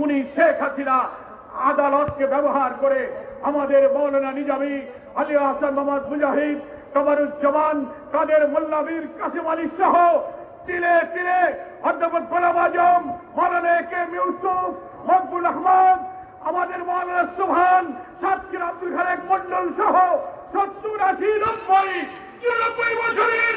খুনি শেখ হাসিনা আদালতকে ব্যবহার করে আমাদের মৌলানা নিজামী আলী হাসান মোহাম্মদ মুজাহিদ, কমারুজ্জামান, কাদের মোল্লাবীর কাসিম আলী সহ তিলে তিলে অধ্যাপক গোলাম আজম, মৌলানা এ কে ইউসুফ, মকবুল আহমদ, আমাদের মৌলানা সুবহান সাতকির আব্দুল খালেক মন্ডল সহ সত্তর আশি নব্বই নিরানব্বই বছরের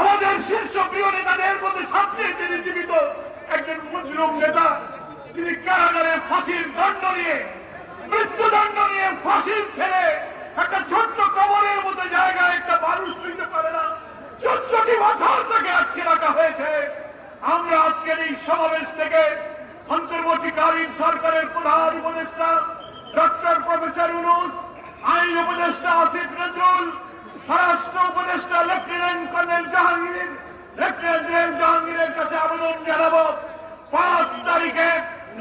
আমাদের শীর্ষ প্রিয় নেতাদের মধ্যে সবচেয়ে তিনি জীবিত একজন মুসলিম নেতা। তিনি কারাগারে ফাঁসির দণ্ড নিয়ে, মৃত্যুদণ্ড নিয়ে ফাঁসির ছেড়ে একটা ছোট্ট কবরের মতো জায়গায় একটা মানুষ শুনতে পারে না। চোদ্দটি বছর তাকে আটকে রাখা হয়েছে। আমরা আজকের এই সমাবেশ থেকে অন্তর্বর্তীকালীন সরকারের প্রধান উপদেষ্টা, ডক্টর প্রফেসর ইউনুস, আইন উপদেষ্টা আসিফ নজরুল স্বরাষ্ট্র উপদেষ্টা লেফটেন্যান্ট কর্নেল জাহাঙ্গীর, লেফটেন্যান্ট জাহাঙ্গীরের কাছে আবেদন জানাব, পাঁচ তারিখে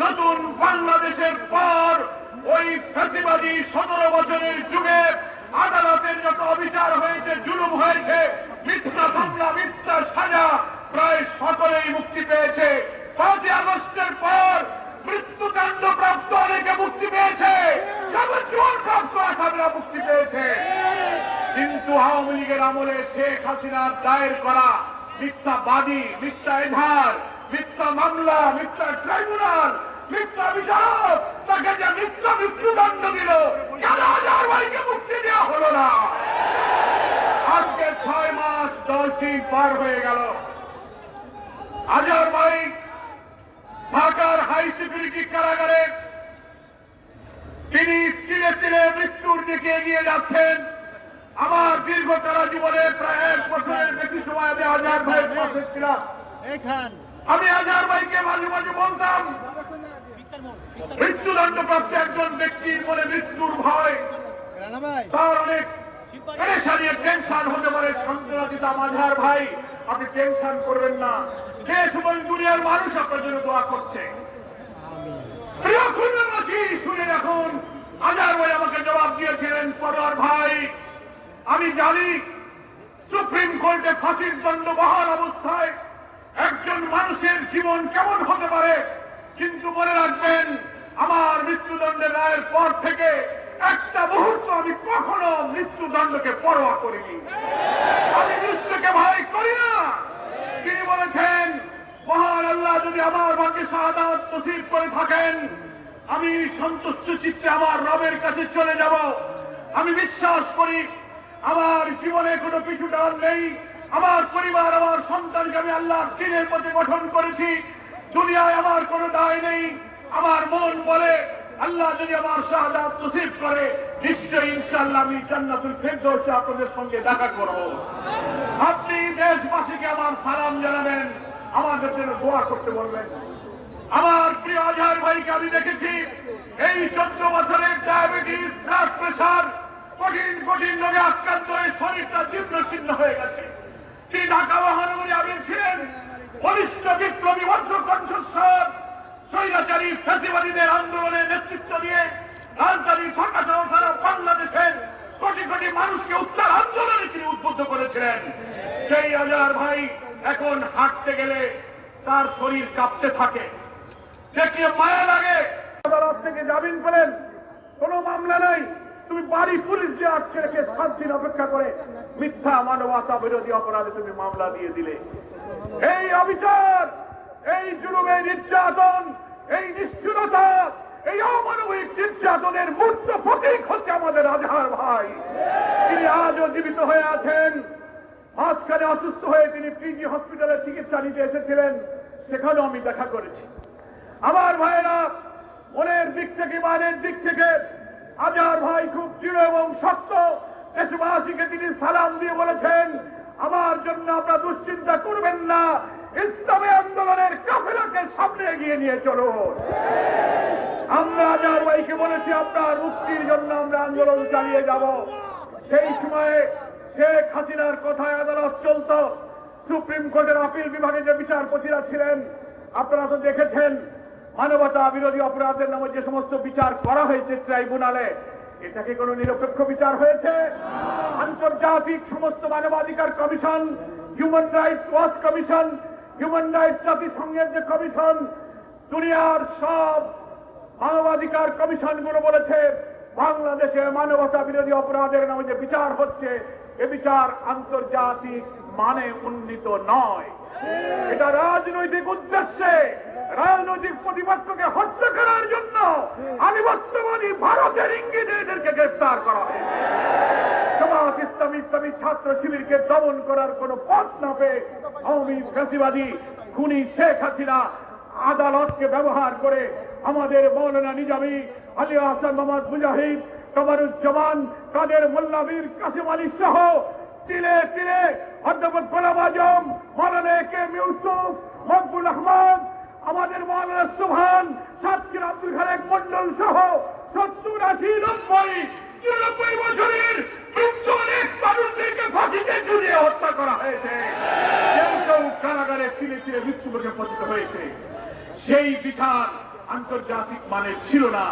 নতুন বাংলাদেশের পর ওই ফ্যাসিবাদী সতেরো বছরের যুগে আদালতের যত অবিচার হয়েছে, জুলুম হয়েছে, মিথ্যা মামলা, মিথ্যা সাজা প্রায় সকলেই মুক্তি পেয়েছে। পাঁচই আগস্টের পর মৃত্যুদণ্ড প্রাপ্ত অনেকে মুক্তি পেয়েছে। যাবজ্জীবন প্রাপ্ত আসামিরা মুক্তি পেয়েছে। কিন্তু আওয়ামী লীগের আমলে শেখ হাসিনার দায়ের করা মিথ্যা বাদী, মিথ্যা এধার মিথ্যা মামলা, মিথ্যা ট্রাইব্যুনাল, মিথ্যা বিচারক তাকে যে মিথ্যা মৃত্যুদণ্ড দিল ভাইকে মুক্তি দেওয়া হলো না? আজকে ছয় মাস, দশ দিন পার হয়ে গেল। হাজার ভাই ঢাকার হাই সিকিউরিটি কারাগারে তিনি চিনে চিনে মৃত্যুর দিকে এগিয়ে যাচ্ছেন। আমার দীর্ঘ কারা জীবনে প্রায় এক বছরের বেশি সময় আমি হাজার ভাইয়ের পাশে ছিলাম। আমি হাজার ভাইকে মাঝে মাঝে বলতাম মৃত্যুদণ্ড প্রাপ্ত একজন ব্যক্তির মনে মৃত্যুর ভয়। তার অনেক পেরেশানি টেনশন হতে পারে সান্ত্বনা দিতাম আজহার ভাই আপনি টেনশন করবেন না। দেশ এবং দুনিয়ার মানুষ আপনার জন্য দোয়া করছে। প্রিয় খুলনাবাসী শুনে রাখুন আজহার ভাই আমাকে জবাব দিয়েছিলেন পরোয়ার ভাই। আমি জানি সুপ্রিম কোর্টে ফাঁসির দণ্ড বহাল অবস্থায় একজন মানুষের জীবন কেমন হতে পারে? কিন্তু মনে রাখবেন, আমার মৃত্যুদণ্ডের রায়ের পর থেকে একটা মুহূর্ত আমি কখনো মৃত্যুদণ্ডকে পরোয়া করিনি। আমি মৃত্যুকে ভয় করি না। তিনি বলেছেন, মহান আল্লাহ যদি আমার ভাগ্যে শাহাদাত নসিব করে থাকেন, আমি সন্তুষ্ট চিত্তে আমার রবের কাছে চলে যাব। আমি বিশ্বাস করি জীবনে কোনো পিছু টান নেই। আমার পরিবার, আমার সন্তানকে আমি আল্লাহর দিনের পথে গঠন করেছি। দুনিয়ায় আমার কোনো দায় নেই। আমার মন বলে, আল্লাহ যদি আমার শাহাদাত নসিব করে, নিশ্চয়ই ইনশাআল্লাহ আমি জান্নাতুল ফেরদৌসে আপনাদের সঙ্গে দেখা করব। আপনি দেশবাসীকে আমার সালাম জানাবেন। আমাদের জন্য দোয়া করতে বলবেন। আমার প্রিয় আজহার ভাইকে আমি দেখেছি। এই চোদ্দ বছরের ডায়াবেটিস, ব্লাড প্রেশার কঠিন কঠিন রোগে আক্রান্ত হয়ে শরীরটা জীর্ণ শীর্ণ হয়ে গেছে। তিনি ঢাকা মহানগরী আমির ছিলেন। বলিষ্ঠ বিপ্লবী বংশ কণ্ঠস্বর, স্বৈরাচারী ফ্যাসিবাদীদের আন্দোলনে নেতৃত্ব দিয়ে রাজধানী ঢাকা সহ সারা বাংলাদেশের কোটি কোটি মানুষকে উত্তর আন্দোলনে তিনি উদ্বুদ্ধ করেছিলেন। সেই আজার ভাই এখন হাঁটতে গেলে তার শরীর কাঁপতে থাকে। দেখলে মায়া লাগে। আদালত থেকে জামিন পেলেন। কোনো মামলা নাই। তুমি বাড়ি পুলিশ দিয়ে আটকে রেখে সাত দিন অপেক্ষা করে মিথ্যা মানবতা বিরোধী অপরাধে তুমি মামলা দিয়ে দিলে। এই অবিচার, এই জুলুমের নির্যাতন, এই নিষ্ঠুরতা, এই অমানবিক নির্যাতনের মূর্ত প্রতীক হচ্ছে আমাদের আজহার ভাই। তিনি আজও জীবিত হয়ে আছেন। মাঝখানে অসুস্থ হয়ে তিনি পিজি হসপিটালে চিকিৎসা নিতে এসেছিলেন। সেখানেও আমি দেখা করেছি। আমার ভাইয়েরা মনের দিক থেকে, মানের দিক থেকে আজার ভাই খুব দৃঢ় এবং শক্ত। দেশবাসীকে তিনি সালাম দিয়ে বলেছেন, আমার জন্য আপনারা দুশ্চিন্তা করবেন না। ইসলামী আন্দোলনের কাফেলাকে সামনে এগিয়ে নিয়ে চলুন। আমরা আজার ভাইকে বলেছি, আপনার মুক্তির জন্য আমরা আন্দোলন চালিয়ে যাব। সেই সময়ে শেখ হাসিনার কথায় আদালত চলত। সুপ্রিম কোর্টের আপিল বিভাগে যে বিচারপতিরা ছিলেন, আপনারা তো দেখেছেন মানবতা বিরোধী অপরাধের নামে যে সমস্ত বিচার করা হয়েছে ট্রাইব্যুনালে, এটা কি কোনো নিরপেক্ষ বিচার হয়েছে? আন্তর্জাতিক সমস্ত মানবাধিকার commission human rights watch commission human rights জাতিসংঘের যে কমিশন, দুনিয়ার সব মানবাধিকার কমিশনগুলো বলেছে, বাংলাদেশে মানবতা বিরোধী অপরাধের নামে যে বিচার হচ্ছে, এ বিচার আন্তর্জাতিক মানে উন্নীত নয়। এটা রাজনৈতিক উদ্দেশ্যে রাজনৈতিক প্রতিপক্ষকে হত্যা করার জন্য আধিপত্যবাদী ভারতের ইঙ্গিতে এদেরকে গ্রেফতার করা হয়েছে। জামাত ইসলামী ইসলামী ছাত্র শিবিরকে দমন করার কোন পথ না পেয়ে আওয়ামী ফ্যাসিবাদী খুনি শেখ হাসিনা আদালতকে ব্যবহার করে আমাদের মৌলানা নিজামী আলী হাসান মোহাম্মদ মুজাহিদ কমারুজ্জামান কাদের মোল্লাবীর কাসিম আলী সহ তিলে তিলে অধ্যাপক গোলাম আজম মৌলানা কে ইউসুফ মকবুল আহমদ আমাদের মৌলানা সুবহান সাতকির আব্দুল খালেক মন্ডল সহ সত্তর আশি নব্বই নিরানব্বই বছরের বৃদ্ধ অনেক মানুষদেরকে ফাঁসিতে ঝুলিয়ে হত্যা করা হয়েছে। কেউ কেউ কারাগারে ফিরে ফিরে মৃত্যুমুখে পতিত হয়েছে। সেই বিচার আন্তর্জাতিক মানে ছিল না।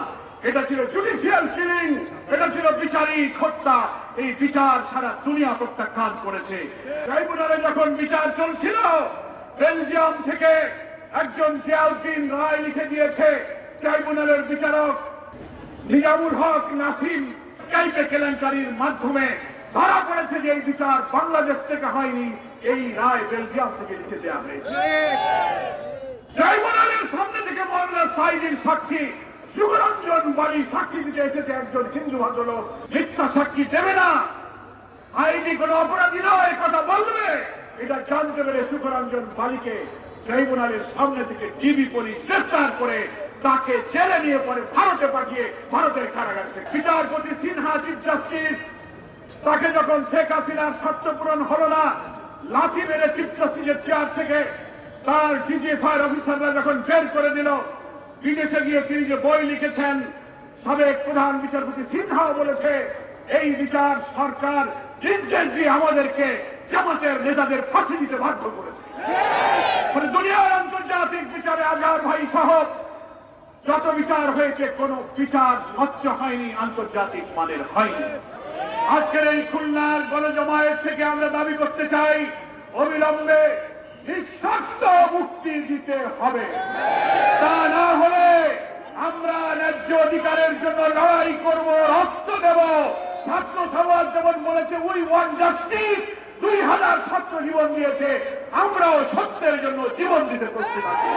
এটা ছিল জুডিশিয়াল কিলিং এটা ছিল বিচারিক হত্যা। এই বিচার সারা দুনিয়া প্রত্যাখ্যান করেছে। ট্রাইব্যুনালে যখন বিচার চলছিল, বেলজিয়াম থেকে একজন জিয়াউদ্দিন রায় লিখে দিয়েছে, ট্রাইব্যুনালের বিচারক নিজামুল হক নাসিম স্কাইপে কেলেঙ্কারির মাধ্যমে ধরা পড়েছে যে এই বিচার বাংলাদেশ থেকে হয়নি, এই রায় বেলজিয়াম থেকে লিখে দেওয়া হয়েছে। ট্রাইব্যুনালের সামনে থেকে মৌলানা সাইদির সাক্ষী সুগরঞ্জন বাড়ি সাক্ষী দিতে এসেছে একজন হিন্দু ভদ্রলোক, মিথ্যা সাক্ষী দেবে না। আইনি কোন অপরাধী নয় কথা বলবে। এটা জানতে পেরে সুখরঞ্জন বালিকে ট্রাইব্যুনালের সামনে থেকে ডিবি পুলিশ গ্রেফতার করে তাকে জেলে নিয়ে পরে ভারতে পাঠিয়ে ভারতের কারাগার বিচারপতি সিনহা চিফ জাস্টিস। তাকে যখন শেখ হাসিনার স্বার্থ পূরণ হলো না লাঠি মেরে চিফ জাস্টিসের চেয়ার থেকে তার ডিজিএফআই অফিসাররা যখন বের করে দিল, বিদেশে গিয়ে তিনি যে বই লিখেছেন, সাবেক প্রধান বিচারপতি সিনহাও বলেছে, এই বিচার সরকার আমাদেরকে জামাতের নেতাদের ফাঁসি দিতে বাধ্য করেছে। মানে দুনিয়ার আন্তর্জাতিক বিচারে আজহার ভাই সহ যত বিচার হয়েছে, কোন বিচার স্বচ্ছ হয়নি, আন্তর্জাতিক মানের হয়নি। আজকের এই খুলনার গণজমায়েত থেকে আমরা দাবি করতে চাই, অবিলম্বে নিঃস্বার্থ মুক্তি দিতে হবে। তা না হলে আমরা ন্যায্য অধিকারের জন্য লড়াই করব, রক্ত দেব। ছাত্র সমাজ যেমন বলেছে উই ওয়ান জাস্টিস দুই হাজার ছাত্র জীবন দিয়েছে আমরাও সত্যের জন্য জীবন দিতে প্রস্তুত আছি।